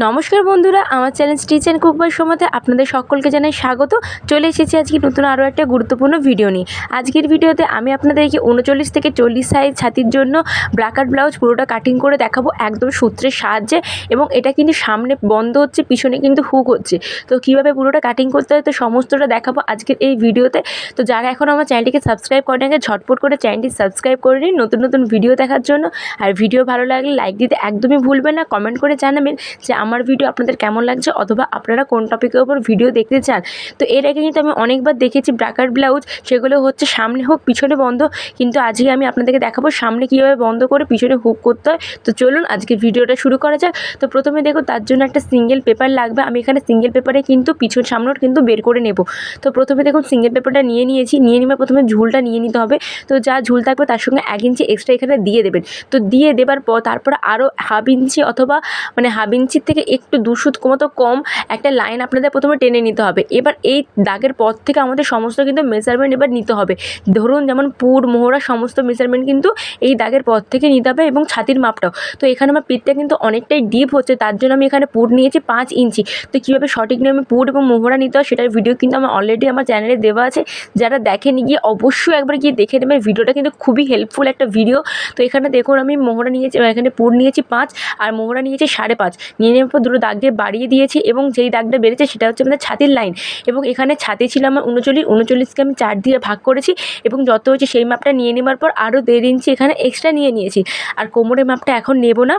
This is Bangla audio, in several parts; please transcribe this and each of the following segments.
নমস্কার বন্ধুরা, আমার channel stitch and cook by সময়তে আপনাদের সকলকে জানাই স্বাগত। চলে এসেছি আজকে নতুন আরও একটা গুরুত্বপূর্ণ ভিডিও নিয়ে। আজকের ভিডিওতে আমি আপনাদেরকে উনচল্লিশ থেকে চল্লিশ সাইজ ছাতির জন্য ব্রাকার ব্লাউজ পুরোটা কাটিং করে দেখাবো একদম সূত্রের সাহায্যে এবং এটা কিন্তু সামনে বন্ধ হচ্ছে, পিছনে কিন্তু হুক হচ্ছে। তো কীভাবে পুরোটা কাটিং করতে হয় তো সমস্তটা দেখাবো আজকের এই ভিডিওতে। তো যারা এখন আমার চ্যানেলটিকে সাবস্ক্রাইব করেন আগে ঝটপট করে চ্যানেলটি সাবস্ক্রাইব করে নিন নতুন নতুন ভিডিও দেখার জন্য। আর ভিডিও ভালো লাগলে লাইক দিতে একদমই ভুলবেন না কমেন্ট করে জানাবেন যে আমার ভিডিও আপনাদের কেমন লাগছে অথবা আপনারা কোন টপিকের ওপর ভিডিও দেখতে চান? তো এর আগে কিন্তু আমি অনেকবার দেখেছি ব্রাকার ব্লাউজ সেগুলো হচ্ছে সামনে হোক, পিছনে বন্ধ। কিন্তু আজকে আমি আপনাদেরকে দেখাবো সামনে কীভাবে বন্ধ করে পিছনে হুক করতে হয়। তো চলুন আজকে ভিডিওটা শুরু করা যাক। তো প্রথমে দেখো, তার জন্য একটা সিঙ্গেল পেপার লাগবে। আমি এখানে সিঙ্গেল পেপারে কিন্তু পিছন সামনের কিন্তু বের করে নেব। তো প্রথমে দেখুন সিঙ্গেল পেপারটা নিয়ে নিয়েছি। নিয়ে নেবার প্রথমে ঝুলটা নিয়ে নিতে হবে। তো যা ঝুল থাকবে তার সঙ্গে এক ইঞ্চি এক্সট্রা এখানে দিয়ে দেবেন। তো দিয়ে দেবার পর তারপর আরও হাফ ইঞ্চি অথবা মানে হাফ ইঞ্চির থেকে একটু দুশুত মতো কম একটা লাইন আপনাদের প্রথমে টেনে নিতে হবে। এবার এই দাগের পর থেকে আমাদের সমস্ত কিন্তু মেজারমেন্ট এবার নিতে হবে। ধরুন যেমন পুর, মোহরা সমস্ত মেজারমেন্ট কিন্তু এই দাগের পর থেকে নিতে হবে এবং ছাতির মাপটাও। তো এখানে আমার পিঠটা কিন্তু অনেকটাই ডিপ হচ্ছে, তার জন্য আমি এখানে পুর নিয়েছি পাঁচ ইঞ্চি। তো কীভাবে সঠিক নিয়মে পুর এবং মোহরা নিতে হয় সেটার ভিডিও কিন্তু আমার অলরেডি আমার চ্যানেলে দেওয়া আছে। যারা দেখেনি গিয়ে অবশ্যই একবার গিয়ে দেখে নেবেন। ভিডিওটা কিন্তু খুবই হেল্পফুল একটা ভিডিও তো এখানে দেখুন আমি মোহরা নিয়েছি, এখানে পুর নিয়েছি পাঁচ আর মোহরা নিয়েছি সাড়ে পাঁচ। নিয়ে নেওয়ার পর দুটো দাগ দিয়ে বাড়িয়ে দিয়েছি এবং যেই দাগটা বেড়েছে সেটা হচ্ছে আমাদের ছাতির লাইন এবং এখানে ছাতি ছিল আমার উনচল্লিশ, উনচল্লিশকে আমি চার দিয়ে ভাগ করেছি এবং যত হচ্ছে সেই মাপটা নিয়ে নেবার পর আরও দেড় ইঞ্চি এখানে এক্সট্রা নিয়ে নিয়েছি। আর কোমরের মাপটা এখন নেব না।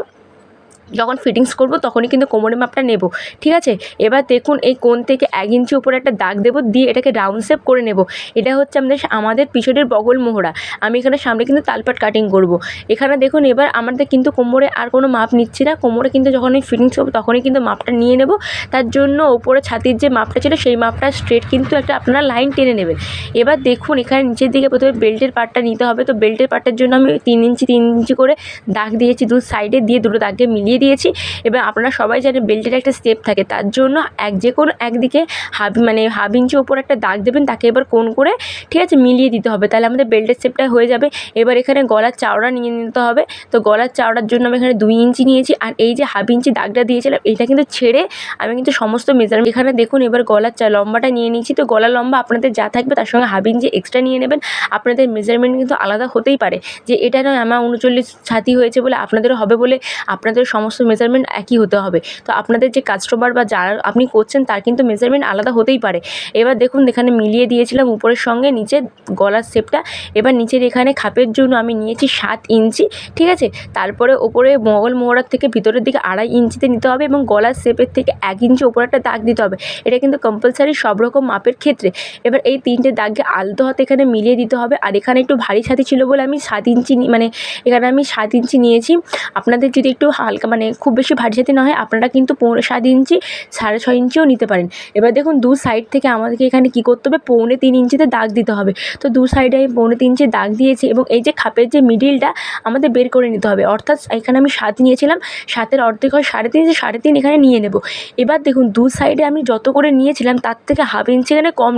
যখন ফিটিংস করব, তখনই কিন্তু কোমরের মাপটা নেব। ঠিক আছে? এবার দেখুন এই কোণ থেকে এক ইঞ্চি উপরে একটা দাগ দেবো, দিয়ে এটাকে রাউন্ড শেপ করে নেব। এটা হচ্ছে আমাদের আমাদের পিছনের বগল মোহরা। আমি এখানে সামনে কিন্তু তালপাট কাটিং করব। এখানে দেখুন এবার আমাদের কিন্তু কোমরে আর কোনো মাপ নিচ্ছি না। কোমরে কিন্তু যখন আমি ফিটিংস করব, তখনই কিন্তু মাপটা নিয়ে নেব। তার জন্য ওপরে ছাতির যে মাপটা ছিল, সেই মাপটা স্ট্রেট কিন্তু একটা আপনারা লাইন টেনে নেবেন। এবার দেখুন এখানে নিচের দিকে প্রথমে বেল্টের পার্টটা নিতে হবে। তো বেল্টের পার্টটার জন্য আমি তিন ইঞ্চি তিন ইঞ্চি করে দাগ দিয়েছি। দু সাইডে দিয়ে দুটো দাগকে মিলিয়ে দিয়েছি। এবার আপনারা সবাই জানেন বেল্টের একটা স্টেপ থাকে। তার জন্য এক যে কোনো একদিকে হাফ মানে হাফ ইঞ্চি ওপর একটা দাগ দেবেন, তাকে এবার কোন করে ঠিক আছে মিলিয়ে দিতে হবে। তাহলে আমাদের বেল্টের শেপটা হয়ে যাবে। এবার এখানে গলার চাওড়া নিয়ে নিতে হবে। তো গলার চাওড়ার জন্য আমি এখানে দুই ইঞ্চি নিয়েছি। আর এই যে হাফ ইঞ্চি দাগটা দিয়েছিলাম, এটা কিন্তু ছেড়ে আমি কিন্তু সমস্ত মেজারমেন্ট এখানে দেখুন, এবার গলার চা লম্বাটা নিয়ে নিয়েছি। তো গলা লম্বা আপনাদের যা থাকবে তার সঙ্গে হাফ ইঞ্চি এক্সট্রা নিয়ে নেবেন। আপনাদের মেজারমেন্ট কিন্তু আলাদা হতেই পারে। যে এটা নয়, আমার উনচল্লিশ ছাতি হয়েছে বলে আপনাদেরও হবে বলে আপনাদের সমস্ত মেজারমেন্ট একই হতে হবে। তো আপনাদের যে কাস্টমার বা যারা আপনি করছেন, তার কিন্তু মেজারমেন্ট আলাদা হতেই পারে। এবার দেখুন, এখানে মিলিয়ে দিয়েছিলাম উপরের সঙ্গে, নিচে গলার শেপটা এবার নিচের এখানে খাপের জন্য আমি নিয়েছি সাত ইঞ্চি, ঠিক আছে? তারপরে ওপরে মগল মোহরার থেকে ভিতরের দিকে আড়াই ইঞ্চিতে নিতে হবে এবং গলার শেপের থেকে এক ইঞ্চি ওপরে একটা দাগ দিতে হবে। এটা কিন্তু কম্পালসারি সব রকম মাপের ক্ষেত্রে। এবার এই তিনটে দাগকে আলতো হাতে এখানে মিলিয়ে দিতে হবে। আর এখানে একটু ভারী ছাতি ছিল বলে আমি সাত ইঞ্চি মানে এখানে আমি সাত ইঞ্চি নিয়েছি। আপনাদের যদি একটু হালকা মানে খুব বেশি ভারী ছাতি না হয়, আপনারা কিন্তু পৌনে সাত ইঞ্চি, সাড়ে ছয় ইঞ্চিও নিতে পারেন। এবার দেখুন, দু সাইড থেকে আমাদেরকে এখানে কী করতে হবে? পৌনে তিন ইঞ্চিতে দাগ দিতে হবে। তো দু সাইডে আমি পৌনে তিন ইঞ্চি দাগ দিয়েছি এবং এই যে খাপের যে মিডিলটা আমাদের বের করে নিতে হবে। অর্থাৎ এখানে আমি সাত নিয়েছিলাম, সাতের অর্ধেক হয় সাড়ে তিন সাড়ে তিন এখানে নিয়ে নেব। এবার দেখুন, দু সাইডে আমি যত করে নিয়েছিলাম, তার থেকে হাফ ইঞ্চি এখানে কম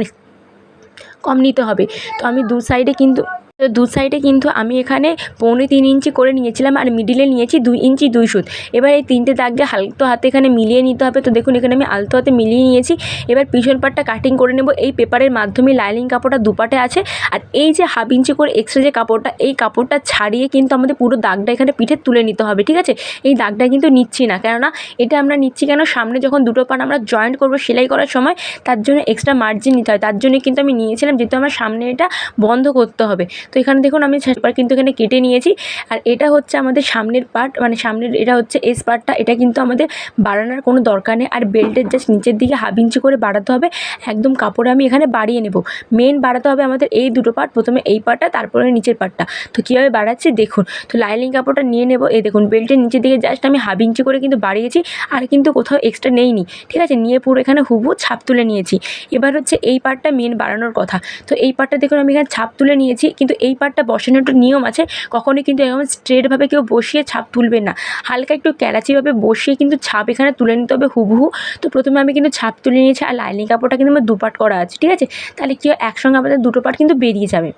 কম নিতে হবে। তো আমি দু সাইডে কিন্তু তো দু সাইডে কিন্তু আমি এখানে পৌনে তিন ইঞ্চি করে নিয়েছিলাম আর মিডিলে নিয়েছি দুই ইঞ্চি দুই সুত। এবার এই তিনটে দাগকে হালতো হাতে এখানে মিলিয়ে নিতে হবে। তো দেখুন, এখানে আমি আলতো হাতে মিলিয়ে নিয়েছি। এবার পিছন পাটটা কাটিং করে নেব। এই পেপারের মাধ্যমে লাইনিং কাপড়টা দুপাটে আছে। আর এই যে হাফ ইঞ্চি করে এক্সট্রা যে কাপড়টা, এই কাপড়টা ছাড়িয়ে কিন্তু আমাদের পুরো দাগটা এখানে পিঠে তুলে নিতে হবে, ঠিক আছে? এই দাগটা কিন্তু নিচ্ছি না। কেননা এটা আমরা নিচ্ছি কেন? সামনে যখন দুটো পাট আমরা জয়েন্ট করব সেলাই করার সময়, তার জন্য এক্সট্রা মার্জিন নিতে হয়। তার জন্য কিন্তু আমি নিয়েছিলাম, যেহেতু আমার সামনে এটা বন্ধ করতে হবে। তো এখানে দেখুন আমি এবার কিন্তু এখানে কেটে নিয়েছি। আর এটা হচ্ছে আমাদের সামনের পার্ট মানে সামনের এটা হচ্ছে এস পার্টটা এটা কিন্তু আমাদের বাড়ানোর কোনো দরকার নেই। আর বেল্টের জাস্ট নিচের দিকে হাফ ইঞ্চি করে বাড়াতে হবে। একদম কাপড়ে আমি এখানে বাড়িয়ে নেব। মেন বাড়াতে হবে আমাদের এই দুটো পার্ট প্রথমে এই পার্টটা তারপরে নিচের পার্টটা তো কীভাবে বাড়াচ্ছি দেখুন। তো লাইনিং কাপড়টা নিয়ে নেব। এই দেখুন বেল্টের নিচের দিকে জাস্ট আমি হাফ ইঞ্চি করে কিন্তু বাড়িয়েছি। আর কিন্তু কোথাও এক্সট্রা নেইনি। ঠিক আছে? নিয়ে পুরো এখানে হুবু ছাপ তুলে নিয়েছি। এবার হচ্ছে এই পার্টটা মেন বাড়ানোর কথা। তো এই পার্টটা দেখুন আমি এখানে ছাপ তুলে নিয়েছি। কিন্তু এই পাটটা বসানোর একটু নিয়ম আছে, কখনোই কিন্তু এরকম স্ট্রেটভাবে কেউ বসিয়ে ছাপ তুলবে না। হালকা একটু ক্যারাচিভাবে বসিয়ে কিন্তু ছাপ এখানে তুলে নিতে হবে হুবহু। তো প্রথমে আমি কিন্তু ছাপ তুলে নিয়েছি আর লাইনিং কাপড়টা কিন্তু আমার দুপাট করা আছে, ঠিক আছে? তাহলে কি হয়? একসঙ্গে আমাদের দুটো পাট কিন্তু বেরিয়ে যাবে।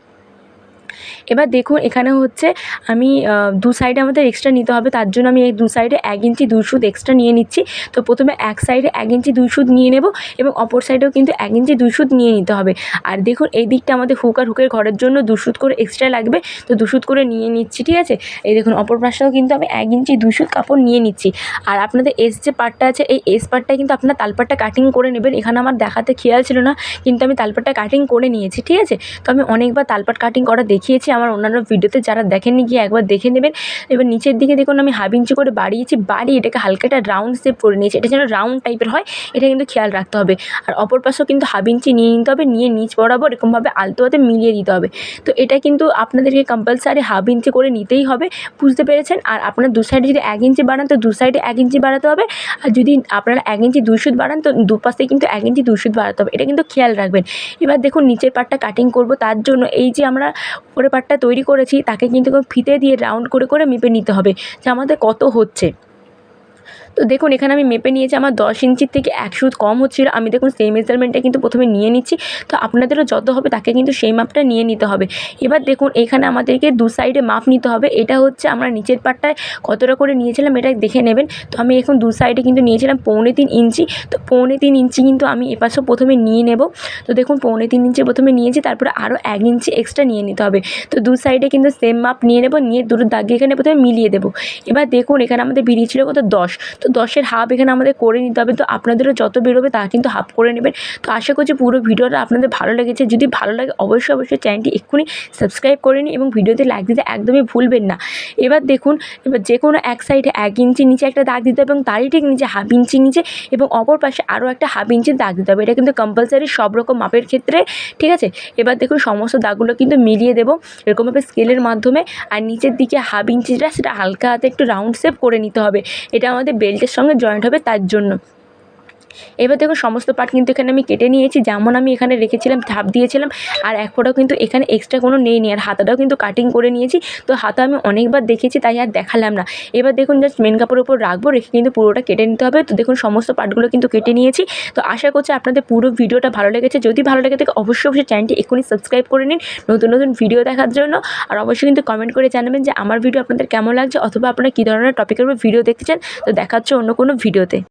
এবার দেখুন, এখানে হচ্ছে আমি দু সাইডে আমাদের এক্সট্রা নিতে হবে, তার জন্য আমি এই দু সাইডে এক ইঞ্চি দুই সুদ এক্সট্রা নিয়ে নিচ্ছি। তো প্রথমে এক সাইডে এক ইঞ্চি দুই সুদ নিয়ে নেব এবং অপর সাইডেও কিন্তু এক ইঞ্চি দুই সুদ নিয়ে নিতে হবে। আর দেখুন, এই দিকটা আমাদের হুক আর হুকের ঘরের জন্য দু সুত করে এক্সট্রা লাগবে। তো দু সুত করে নিয়ে নিচ্ছি, ঠিক আছে? এই দেখুন, অপর পাশটাও কিন্তু আমি এক ইঞ্চি দুই সুত কাপড় নিয়ে নিচ্ছি। আর আপনাদের এস যে পার্টটা আছে, এই এস পার্টটায় কিন্তু আপনার তালপাটটা কাটিং করে নেবেন। এখানে আমার দেখাতে খেয়াল ছিল না, কিন্তু আমি তালপাটটা কাটিং করে নিয়েছি, ঠিক আছে? তো আমি অনেকবার তালপাট কাটিং করা দেখিয়েছি, আমার অন্যান্য ভিডিওতে যারা দেখেননি গিয়ে একবার দেখে নেবেন। এবার নিচের দিকে দেখুন, আমি হাফ ইঞ্চি করে বাড়িয়েছি, বাড়িয়ে এটাকে হালকা একটা রাউন্ড শেপ করে নিয়েছি। এটা যেন রাউন্ড টাইপের হয়, এটা কিন্তু খেয়াল রাখতে হবে। আর অপর পাশেও কিন্তু হাফ ইঞ্চি নিয়ে নিতে হবে, নিয়ে নিচ বরাবর এরকমভাবে আলতো হাতে মিলিয়ে দিতে হবে। তো এটা কিন্তু আপনাদেরকে কম্পালসারি হাফ ইঞ্চি করে নিতেই হবে, বুঝতে পেরেছেন? আর আপনার দু সাইডে যদি এক ইঞ্চি বাড়ান, তো দু সাইডে এক ইঞ্চি বাড়াতে হবে। আর যদি আপনারা এক ইঞ্চি দুই সুত বাড়ান, তো দুপাশে কিন্তু এক ইঞ্চি দুই সুত বাড়াতে হবে। এটা কিন্তু খেয়াল রাখবেন। এবার দেখুন, নিচের পাটটা কাটিং করব। তার জন্য এই যে আমরা উপরের পাটটা তৈরি করেছি, তাকে কিন্তু ফিতে দিয়ে রাউন্ড করে করে মেপে নিতে হবে যে আমাদের কত হচ্ছে। তো দেখুন, এখানে আমি মেপে নিয়েছি, আমার দশ ইঞ্চির থেকে এক সুত কম হচ্ছিল। আমি দেখুন, সেই মেজারমেন্টটা কিন্তু প্রথমে নিয়ে নিচ্ছি। তো আপনাদেরও যত হবে, তাকে কিন্তু সেই মাপটা নিয়ে নিতে হবে। এবার দেখুন, এখানে আমাদেরকে দু সাইডে মাপ নিতে হবে। এটা হচ্ছে আমরা নিচের পাটটায় কতটা করে নিয়েছিলাম, এটা দেখে নেবেন। তো আমি এখন দু সাইডে কিন্তু নিয়েছিলাম পৌনে তিন ইঞ্চি। তো পৌনে তিন ইঞ্চি কিন্তু আমি এপাশেও প্রথমে নিয়ে নেব। তো দেখুন, পৌনে তিন ইঞ্চি প্রথমে নিয়েছি, তারপরে আরও এক ইঞ্চি এক্সট্রা নিয়ে নিতে হবে। তো দু সাইডে কিন্তু সেম মাপ নিয়ে নেব, নিয়ে দুটো দাগে এখানে প্রথমে মিলিয়ে দেবো। এবার দেখুন, এখানে আমাদের বেরিয়েছিল কত দশ। তো দশের হাফ এখানে আমাদের করে নিতে হবে। তো আপনাদেরও যত বেরোবে তা কিন্তু হাফ করে নেবেন। তো আশা করছি পুরো ভিডিওটা আপনাদের ভালো লেগেছে। যদি ভালো লাগে অবশ্যই অবশ্যই চ্যানেলটি এক্ষুনি সাবস্ক্রাইব করে নিন এবং ভিডিওতে লাইক দিতে একদমই ভুলবেন না। এবার দেখুন, এবার যে কোনো এক সাইডে এক ইঞ্চি নিচে একটা দাগ দিতে হবে এবং তারই ঠিক নিচে হাফ ইঞ্চি নিচে এবং অপর পাশে আরও একটা হাফ ইঞ্চির দাগ দিতে হবে। এটা কিন্তু কম্পালসারি সব রকম মাপের ক্ষেত্রে, ঠিক আছে? এবার দেখুন, সমস্ত দাগগুলো কিন্তু মিলিয়ে দেবো এরকমভাবে স্কেলের মাধ্যমে। আর নিচের দিকে হাফ ইঞ্চিটা সেটা হালকা হাতে একটু রাউন্ড শেপ করে নিতে হবে। এটা আমাদের বেল্টের সঙ্গে জয়েন্ট হবে তার জন্য। এবার দেখুন সমস্ত পার্ট কিন্তু এখানে আমি কেটে নিয়েছি, যেমন আমি এখানে রেখেছিলাম, ধাপ দিয়েছিলাম, আর এক ফোঁটাও কিন্তু এখানে এক্সট্রা কোনো নেই নি, আর হাতাটাও কিন্তু কাটিং করে নিয়েছি, তো হাতা আমি অনেকবার দেখেছি তাই আর দেখালাম না। এবার দেখুন জাস্ট মেন কাপড়ের উপর রাখব, রেখে কিন্তু পুরোটা কেটে নিতে হবে, তো দেখুন সমস্ত পার্টগুলো কিন্তু কেটে নিয়েছি, তো আশা করছি আপনাদের পুরো ভিডিওটা ভালো লেগেছে, যদি ভালো লেগে থাকে অবশ্যই অবশ্যই চ্যানেলটি এক্ষুনি সাবস্ক্রাইব করে নিন, নতুন নতুন ভিডিও দেখার জন্য, আর অবশ্যই কিন্তু কমেন্ট করে জানাবেন যে আমার ভিডিও আপনাদের কেমন লাগছে, অথবা আপনারা কী ধরনের টপিকের উপর ভিডিও দেখতে চান, তো দেখা হচ্ছে অন্য কোনো ভিডিওতে